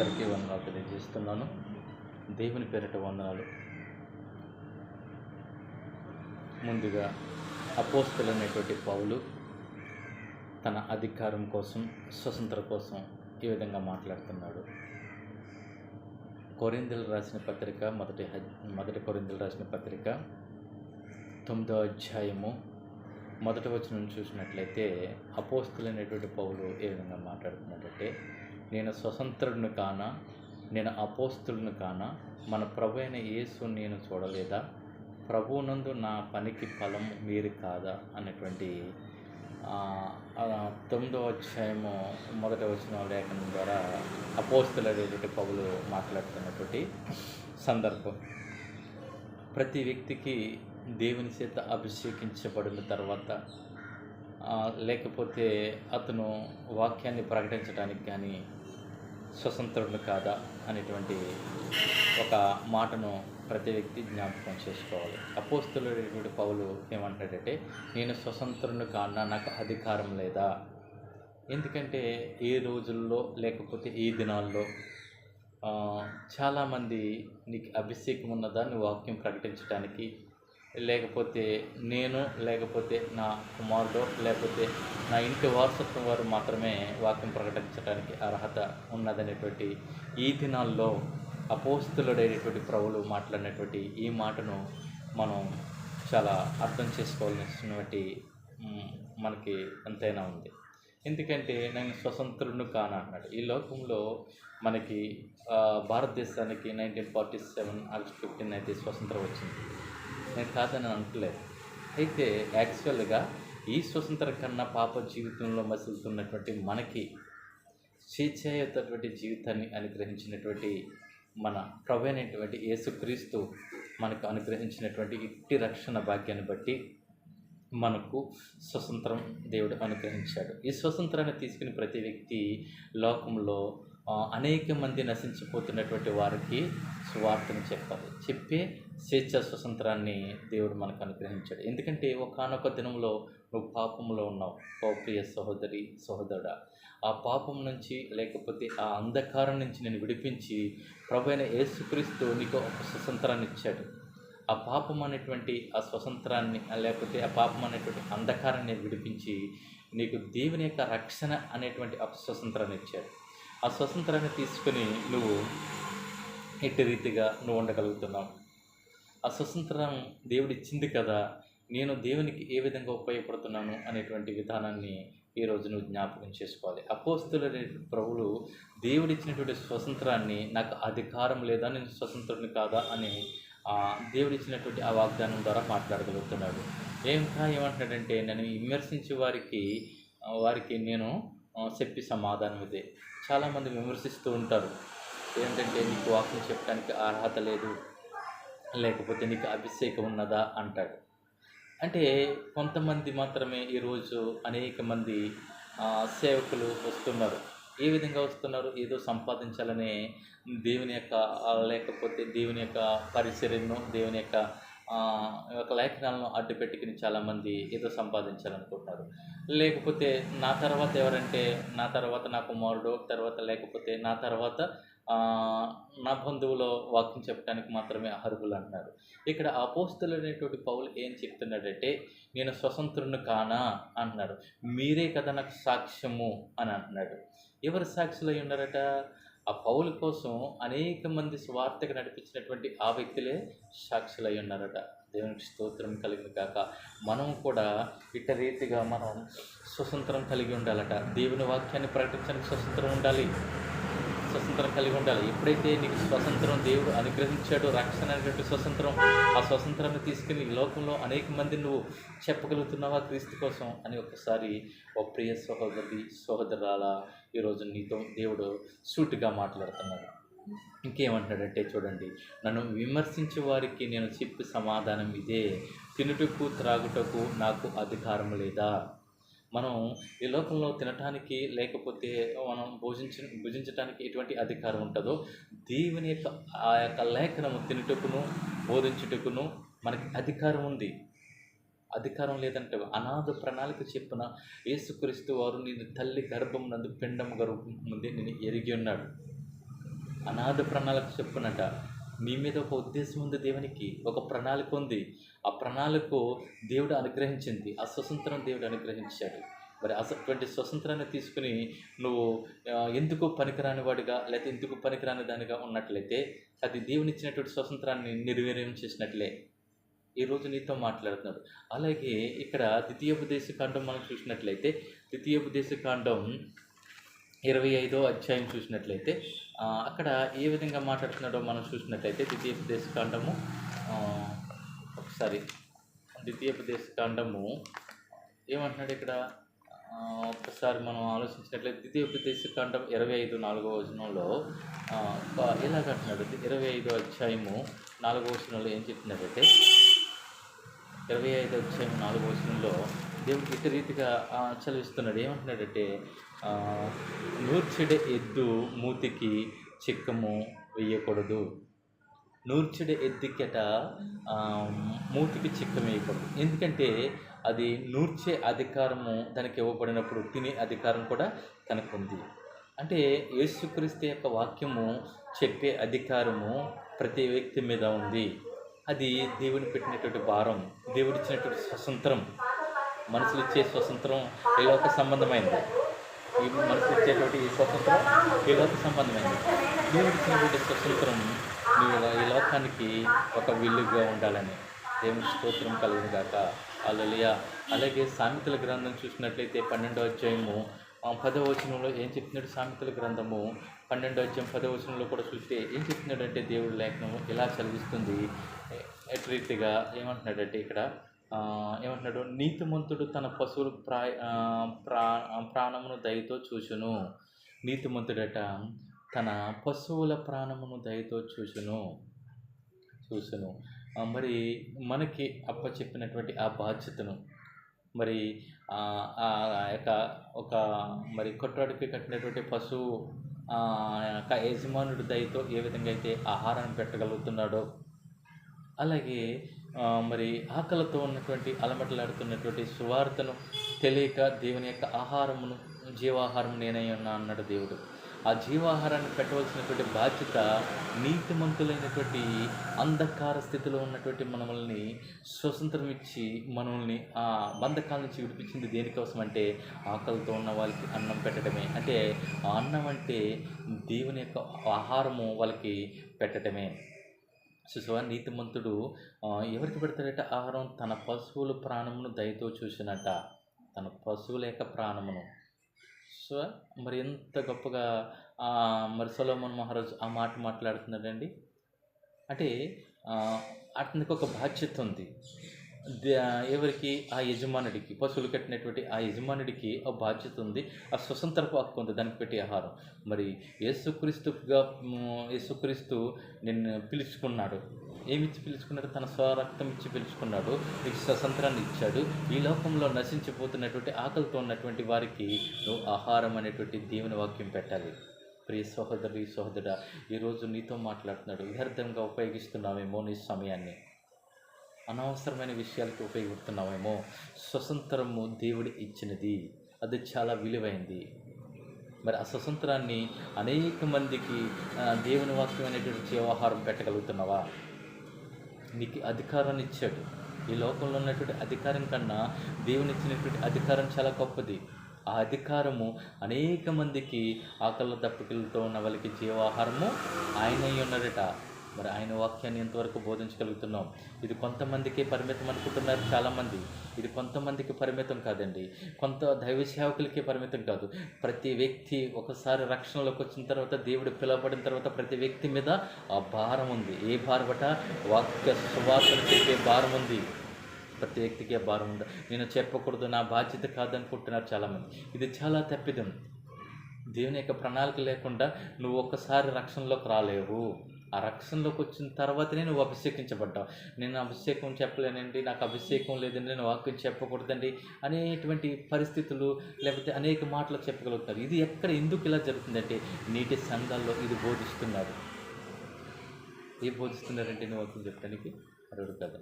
అందరికీ వందనాలు తెలియజేస్తున్నాను. దేవుని పేరిట వందనాలు. ముందుగా అపోస్తులు అనేటువంటి పౌలు తన అధికారం కోసం స్వతంత్ర కోసం ఈ విధంగా మాట్లాడుతున్నాడు. కొరిందలు రాసిన పత్రిక మొదటి మొదటి కొరిందలు రాసిన పత్రిక తొమ్మిదో అధ్యాయము మొదటి వచనం చూసినట్లయితే అపోస్తులు అనేటువంటి పౌలు ఏ విధంగా మాట్లాడుతున్నాడంటే నేను స్వతంత్రుడిని కానా? నేను అపోస్తులను కానా? మన ప్రభు అయిన యేసు నేను చూడలేదా? ప్రభువునందు నా పనికి ఫలం మీరు కాదా? అనేటువంటి తొమ్మిదో అధ్యాయము మొదటి వచ్చిన లేఖనం ద్వారా అపోస్తులు అనేటువంటి పౌలు మాట్లాడుతున్నటువంటి సందర్భం. ప్రతి వ్యక్తికి దేవుని చేత అభిషేకించబడిన తర్వాత లేకపోతే అతను వాక్యాన్ని ప్రకటించడానికి కానీ స్వతంత్రులు కాదా అనేటువంటి ఒక మాటను ప్రతి వ్యక్తి జ్ఞాపకం చేసుకోవాలి. అపోస్తులైనటువంటి పౌలు ఏమంటాడంటే నేను స్వతంత్రుని కానా? నాకు అధికారం లేదా? ఎందుకంటే ఈ రోజుల్లో లేకపోతే ఈ దినాల్లో చాలామంది నీకు అభిషేకం ఉన్నదా? నువ్వు వాక్యం ప్రకటించడానికి లేకపోతే నేను లేకపోతే నా కుమారుడు లేకపోతే నా ఇంటి వారసత్వం వారు మాత్రమే వాక్యం ప్రకటించడానికి అర్హత ఉన్నదనేటువంటి ఈ దినాల్లో అపోస్తులుడైనటువంటి ప్రభులు మాట్లాడినటువంటి ఈ మాటను మనం చాలా అర్థం చేసుకోవాల్సినటువంటి మనకి ఎంతైనా ఉంది. ఎందుకంటే నేను స్వతంత్రుడు కాను అన్నాడు. ఈ లోకంలో మనకి భారతదేశానికి nineteen forty seven August fifteen అయితే స్వతంత్రం వచ్చింది. నేను కాదని అనట్లేదు. అయితే యాక్చువల్గా ఈ స్వతంత్రం కన్నా పాప జీవితంలో మసులుతున్నటువంటి మనకి స్వేచ్ఛాయుతటువంటి జీవితాన్ని అనుగ్రహించినటువంటి మన ప్రభు యేసుక్రీస్తు మనకు అనుగ్రహించినటువంటి ఇట్టి రక్షణ భాగ్యాన్ని బట్టి మనకు స్వతంత్రం దేవుడు అనుగ్రహించాడు. ఈ స్వతంత్రాన్ని తీసుకుని ప్రతి వ్యక్తి లోకంలో అనేక మంది నశించిపోతున్నటువంటి వారికి సువార్తను చెప్పాలి. చెప్పే స్వేచ్ఛ స్వతంత్రాన్ని దేవుడు మనకు అనుగ్రహించాడు. ఎందుకంటే ఒకనొక దినంలో నువ్వు పాపంలో ఉన్నావు. ఓ ప్రియ సహోదరి సహోదరుడా. ఆ పాపం నుంచి లేకపోతే ఆ అంధకారం నుంచి నేను విడిపించి ప్రభైన యేసుక్రీస్తు నీకు ఒక స్వతంత్రాన్ని ఇచ్చాడు. ఆ పాపం అనేటువంటి ఆ స్వతంత్రాన్ని లేకపోతే ఆ పాపం అనేటువంటి అంధకారాన్ని విడిపించి నీకు దేవుని యొక్క రక్షణ అనేటువంటి ఆ స్వతంత్రాన్ని ఇచ్చాడు. ఆ స్వతంత్రాన్ని తీసుకుని నువ్వు ఎట్టి రీతిగా నువ్వు ఉండగలుగుతున్నావు. ఆ స్వతంత్రం దేవుడు ఇచ్చింది కదా నేను దేవునికి ఏ విధంగా ఉపయోగపడుతున్నాను అనేటువంటి విధానాన్ని ఈరోజు నువ్వు జ్ఞాపకం చేసుకోవాలి. అపోస్తుల ప్రభులు దేవుడిచ్చినటువంటి స్వతంత్రాన్ని నాకు అధికారం లేదా నేను స్వతంత్రుని కాదా అని ఆ, దేవుడిచ్చినటువంటి ఆ వాగ్దానం ద్వారా మాట్లాడగలుగుతున్నాడు. ఇంకా ఏమంటున్నాడంటే నేను విమర్శించే వారికి వారికి నేను చెప్పి సమాధానం ఇదే. చాలామంది విమర్శిస్తూ ఉంటారు. ఏంటంటే నీకు వాక్యం చెప్పడానికి అర్హత లేదు. లేకపోతే నీకు అభిషేకం ఉన్నదా? అంటాడు అంటే కొంతమంది మాత్రమే ఈరోజు అనేక మంది సేవకులు వస్తున్నారు. ఏ విధంగా వస్తున్నారు? ఏదో సంపాదించాలనే దేవుని యొక్క లేకపోతే దేవుని యొక్క పరిచర్యను దేవుని యొక్క యొక్క లేఖనాలను అడ్డు పెట్టుకుని చాలామంది ఏదో సంపాదించాలనుకుంటున్నారు లేకపోతే నా తర్వాత ఎవరంటే నా తర్వాత నా కుమారుడు తర్వాత లేకపోతే నా తర్వాత నా బంధువులో వాక్యం చెప్పడానికి మాత్రమే అర్హులు అంటున్నారు ఇక్కడ అపోస్తులు అనేటువంటి పౌలు ఏం చెప్తున్నాడంటే నేను స్వతంత్రుని కానా? అంటున్నాడు. మీరే కదా నాకు సాక్ష్యము అని అంటున్నాడు. ఎవరు సాక్షులై ఉన్నారట? ఆ పౌలు కోసం అనేక మంది స్వార్థకు నడిపించినటువంటి ఆ వ్యక్తులే సాక్షులై ఉన్నారట. దేవునికి స్తోత్రం కలిగిన కాక మనం కూడా ఇట్ట రీతిగా మనం స్వతంత్రం కలిగి ఉండాలట. దేవుని వాక్యాన్ని ప్రకటించడానికి స్వతంత్రం ఉండాలి. స్వతంత్రం కలిగి ఉండాలి. ఎప్పుడైతే నీకు స్వతంత్రం దేవుడు అనుగ్రహించాడు రక్షణ అనేటువంటి స్వతంత్రం ఆ స్వతంత్రాన్ని తీసుకుని లోకంలో అనేక మంది నువ్వు చెప్పగలుగుతున్నావా క్రీస్తు కోసం అని ఒకసారి ఓ ప్రియ సహోదరి సహోదరాల ఈరోజు నీతో దేవుడు సూటిగా మాట్లాడుతున్నాడు. ఇంకేమంటున్నాడంటే చూడండి నన్ను విమర్శించే వారికి నేను చెప్పి సమాధానం ఇదే. తినుటకు త్రాగుటకు నాకు అధికారం లేదా? మనం ఈ లోకంలో తినటానికి లేకపోతే మనం భోజించ భుజించడానికి ఎటువంటి అధికారం ఉంటుందో దేవుని యొక్క ఆ యొక్క లేఖనము తినుటకును బోధించుటకును మనకి అధికారం ఉంది. అధికారం లేదంటే అనాథ ప్రణాళిక చెప్పిన యేసుక్రీస్తు వారు నేను తల్లి గర్భం నందు పిండం గర్భం ముందే నేను ఎరిగి ఉన్నాడు. అనాథ ప్రణాళిక చెప్పునట నీ మీద ఒక ఉద్దేశం ఉంది దేవునికి ఒక ప్రణాళిక ఉంది. ఆ ప్రణాళిక దేవుడు అనుగ్రహించింది ఆ స్వతంత్రం దేవుడు అనుగ్రహించాడు. మరి అటువంటి స్వతంత్రాన్ని తీసుకుని నువ్వు ఎందుకు పనికిరాని వాడిగా లేకపోతే ఎందుకు పనికిరాని దానిగా ఉన్నట్లయితే అది దేవుని ఇచ్చినటువంటి స్వతంత్రాన్ని నిర్వీర్యం చేసినట్లే. ఈరోజు నీతో మాట్లాడుతున్నాడు. అలాగే ఇక్కడ ద్వితీయోపదేశ కాండం మనం చూసినట్లయితే ద్వితీయోపదేశ కాండం ఇరవై ఐదో అధ్యాయం చూసినట్లయితే అక్కడ ఏ విధంగా మాట్లాడుతున్నాడో మనం చూసినట్లయితే ద్వితీయోపదేశ కాండము ఒకసారి ద్వితీయోపదేశ కాండము ఏమంటున్నాడు ఇక్కడ? ఒకసారి ఒక్కసారి మనం ఆలోచించినట్లయితే ద్వితీయోపదేశ కాండం ఇరవై ఐదు నాలుగో వచనంలో ఎలాగంటున్నాడు? ఇరవై ఐదో అధ్యాయము నాలుగో వచనంలో ఏం చెప్తున్నాడంటే ఇరవై ఐదు అధ్యాయం నాలుగు వచనంలో దేవుడు ఇటు రీతిగా చలిస్తున్నాడు ఏమంటున్నాడంటే నూర్చెడ ఎద్దు మూతికి చిక్కము వేయకూడదు. నూర్చెడ ఎద్దుకట మూతికి చిక్కం వేయకూడదు. ఎందుకంటే అది నూర్చే అధికారము దానికి ఇవ్వబడినప్పుడు తినే అధికారం కూడా తనకు ఉంది అంటే యేసుక్రీస్తు యొక్క వాక్యము చెప్పే అధికారము ప్రతి వ్యక్తి మీద ఉంది. అది దేవుని పెట్టినటువంటి భారం దేవుడిచ్చినటువంటి స్వతంత్రం మనసులు ఇచ్చే స్వతంత్రం ఈ లోక సంబంధమైనది ఈ మనసులు ఇచ్చేటువంటి ఈ స్వతంత్రం ఏలోక లోక సంబంధమైనది దేవుడిచ్చినటువంటి స్వతంత్రం నువ్వు ఈ లోకానికి ఒక విల్లుగా ఉండాలని దేవుని స్తోత్రం కలుగును గాక. అలలియ అలాగే సామెతల గ్రంథం చూసినట్లయితే పన్నెండో అధ్యాయము పదవచనంలో ఏం చెప్తున్నాడు సామెతల గ్రంథము? పన్నెండో అధ్యాయం పదవచనంలో కూడా చూస్తే ఏం చెప్తున్నాడంటే దేవుడు లేఖనం ఇలా చదివిస్తుంది. ఎ- రీతిగా ఏమంటున్నాడంటే ఇక్కడ ఏమంటున్నాడు? నీతిమంతుడు తన పశువుల ప్రా ప్రా ప్రాణమును దయతో చూచును. నీతిమంతుడట తన పశువుల ప్రాణమును దయతో చూచును. చూసును మరి మనకి అప్ప చెప్పినటువంటి ఆ బాధ్యతను మరి ఆ యొక్క ఒక మరి కొట్టడికి కట్టినటువంటి పశువు ఆ యొక్క యజమానుడి దయతో ఏ విధంగా అయితే ఆహారాన్ని పెట్టగలుగుతున్నాడో అలాగే మరి ఆకలితో ఉన్నటువంటి అలమటలాడుతున్నటువంటి సువార్తను తెలియక దేవుని యొక్క ఆహారమును జీవాహారం నేనై ఉన్నా అన్నాడు దేవుడు. ఆ జీవాహారాన్ని పెట్టవలసినటువంటి బాధ్యత నీతిమంతులైనటువంటి అంధకార స్థితిలో ఉన్నటువంటి మనల్ని స్వతంత్రం ఇచ్చి మనల్ని ఆ బంధకాల నుంచి విడిపించింది దేనికోసం అంటే ఆకలితో ఉన్న వాళ్ళకి అన్నం పెట్టడమే. అంటే ఆ అన్నం అంటే దేవుని యొక్క ఆహారము వాళ్ళకి పెట్టడమే. చూసావా? నీతిమంతుడు ఎవరికి పెడతాడట ఆహారం? తన పశువుల ప్రాణమును దయతో చూసినట. తన పశువుల యొక్క ప్రాణమును. సో మరి ఎంత గొప్పగా మరి సొలోమన్ మహారాజు ఆ మాట మాట్లాడుతున్నాడండి? అంటే అతనికి ఒక బాధ్యత ఉంది. ఎవరికి? ఆ యజమానుడికి. పశువులు కట్టినటువంటి ఆ యజమానుడికి ఆ బాధ్యత ఉంది. ఆ స్వతంత్రపు హక్కు ఉంది. దానికి పెట్టి ఆహారం. మరి యేసుక్రీస్తుగా యేసుక్రీస్తు నిన్ను పిలుచుకున్నాడు. ఏమిచ్చి పిలుచుకున్నాడు? తన స్వరక్తం ఇచ్చి పిలుచుకున్నాడు. నీకు స్వతంత్రాన్ని ఇచ్చాడు. ఈ లోకంలో నశించిపోతున్నటువంటి ఆకలితో ఉన్నటువంటి వారికి నువ్వు ఆహారం అనేటువంటి దేవుని వాక్యం పెట్టాలి. ప్రియ సహోదరి సహోదరుడా ఈరోజు నీతో మాట్లాడుతున్నాడు. వ్యర్థంగా ఉపయోగిస్తున్నావేమో నీ సమయాన్ని? అనవసరమైన విషయాలకి ఉపయోగిస్తున్నామేమో స్వతంత్రము దేవుడు ఇచ్చినది. అది చాలా విలువైంది. మరి ఆ స్వతంత్రాన్ని అనేక మందికి దేవుని వాక్యం అనేటువంటి జీవాహారం పెట్టగలుగుతున్నావా? నీకు అధికారాన్ని ఇచ్చాడు. ఈ లోకంలో ఉన్నటువంటి అధికారం కన్నా దేవుని ఇచ్చినటువంటి అధికారం చాలా గొప్పది. ఆ అధికారము అనేక మందికి ఆకలి దప్పకిలతో ఉన్న వాళ్ళకి జీవాహారము ఆయన అయి మరి ఆయన వాక్యాన్ని ఎంతవరకు బోధించగలుగుతున్నాం? ఇది కొంతమందికి పరిమితం అనుకుంటున్నారు చాలామంది. ఇది కొంతమందికి పరిమితం కాదండి. కొంత దైవ సేవకులకే పరిమితం కాదు. ప్రతి వ్యక్తి ఒకసారి రక్షణలోకి వచ్చిన తర్వాత దేవుడు పిలవబడిన తర్వాత ప్రతి వ్యక్తి మీద ఆ భారం ఉంది. ఏ భారమట? వాక్య సువాసన చెప్పే భారం ఉంది. ప్రతి వ్యక్తికి ఆ భారం ఉంది నేను చెప్పకూడదు నా బాధ్యత కాదనుకుంటున్నారు చాలామంది. ఇది చాలా తప్పిదం. దేవుని యొక్క ప్రణాళిక లేకుండా నువ్వు ఒక్కసారి రక్షణలోకి రాలేవు. ఆ రక్షణలోకి వచ్చిన తర్వాతనే నువ్వు అభిషేకించబడ్డావు. నేను అభిషేకం చెప్పలేనండి నాకు అభిషేకం లేదండి నేను వాక్యం చెప్పకూడదండి అనేటువంటి పరిస్థితులు లేకపోతే అనేక మాటలు చెప్పగలుగుతారు. ఇది ఎక్కడ ఎందుకు ఇలా జరుగుతుందంటే నీటి సంఘాల్లో ఇది బోధిస్తున్నారు. ఏ బోధిస్తున్నారంటే నువ్వు వాక్యం చెప్పడానికి అడుగు కదా